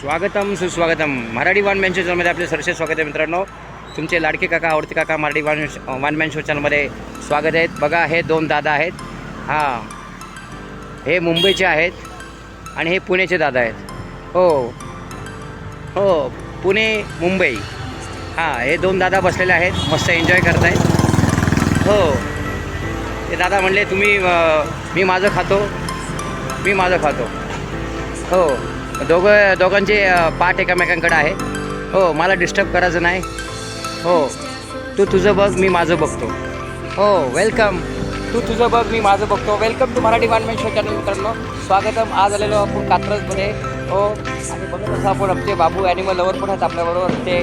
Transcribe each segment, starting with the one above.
स्वागतम सुस्वागतम. Marathi one man show चॅनलमध्ये आपले सरसे स्वागत आहे मित्रांनो. तुमचे लाडके काका आवडते काका Marathi one one man show चॅनलमध्ये स्वागत आहेत बघा हे दोन दादा आहेत. हां. हे मुंबईचे आहेत आणि हे पुण्याचे दादा आहेत. हो. हो पुणे मुंबई. हां हे दोन दादा बसलेले आहेत. मस्त एन्जॉय करत आहेत हो ते दादा म्हणले तुम्ही मी माझं खातो. मी माझं खातो. हो. दोघं दोघांचे पाठ एकामेकांकडे आहे. हो मला डिस्टर्ब करायचं नाही. हो तू तुझं बघ मी माझं बघतो. हो वेलकम तू तुझं बघ मी माझं बघतो. Welcome to Marathi one man show channel मित्रांनो. स्वागतम. आज आलेलो आपण कात्रजमध्ये हो आणि बघत असं आपण आमचे बाबू ॲनिमल लवर पण आहेत आपल्याबरोबर. ते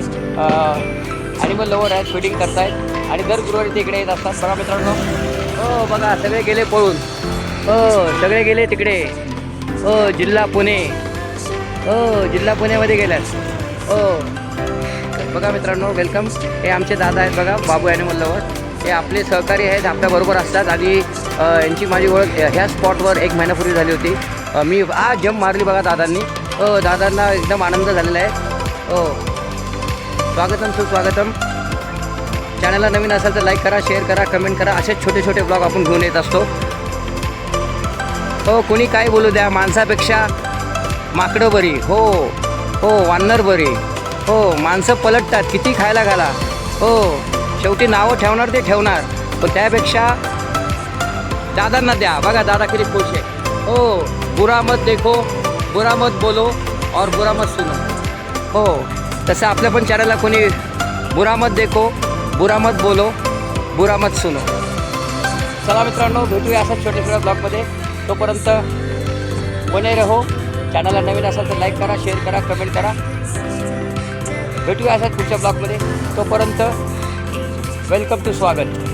ॲनिमल लवर आहेत फिडिंग करतायत. आणि दर गुरुवारी ते इकडे येत असतात. बघा मित्रांनो. हो बघा सगळे गेले पळून. हो सगळे गेले तिकडे. हो जिल्हा पुणे. हो जिल्हा पुण्यामध्ये गेल्यात हो. बघा मित्रांनो वेलकम हे आमचे दादा आहेत बघा बाबू ॲनिमल लवर हे आपले सहकारी आहेत आपल्याबरोबर असतात आणि यांची माझी ओळख ह्या स्पॉटवर एक महिन्यापूर्वी झाली होती. मी आज जम मारली बघा दादांनी. हो दादांना एकदम आनंद झालेला आहे. हो. स्वागतम सुस्वागतम. चॅनलला नवीन असेल तर लाईक करा शेअर करा कमेंट करा. असेच छोटे छोटे ब्लॉग आपण घेऊन येत असतो. हो कोणी काय बोलू द्या माणसापेक्षा माकडं बरी हो हो वानर बरी हो माणसं पलटतात किती खायला घाला. हो शेवटी नावं ठेवणार ते ठेवणार पण त्यापेक्षा दादांना द्या. बघा दादा किती खुश आहे. हो बुरा मत देखो बुरा मत बोलो और बुरा मत सुनो. हो तसं आपल्या पण चॅनलला कोणी बुरा मत देखो बुरा मत बोलो बुरा मत सुनो. चला मित्रांनो भेटूया अशा छोट्या छोट्या ब्लॉगमध्ये. तोपर्यंत बने रहो. चॅनलला नवीन असाल तर लाईक करा शेअर करा कमेंट करा. भेटूया असाच पुढच्या ब्लॉगमध्ये तोपर्यंत वेलकम टू स्वागत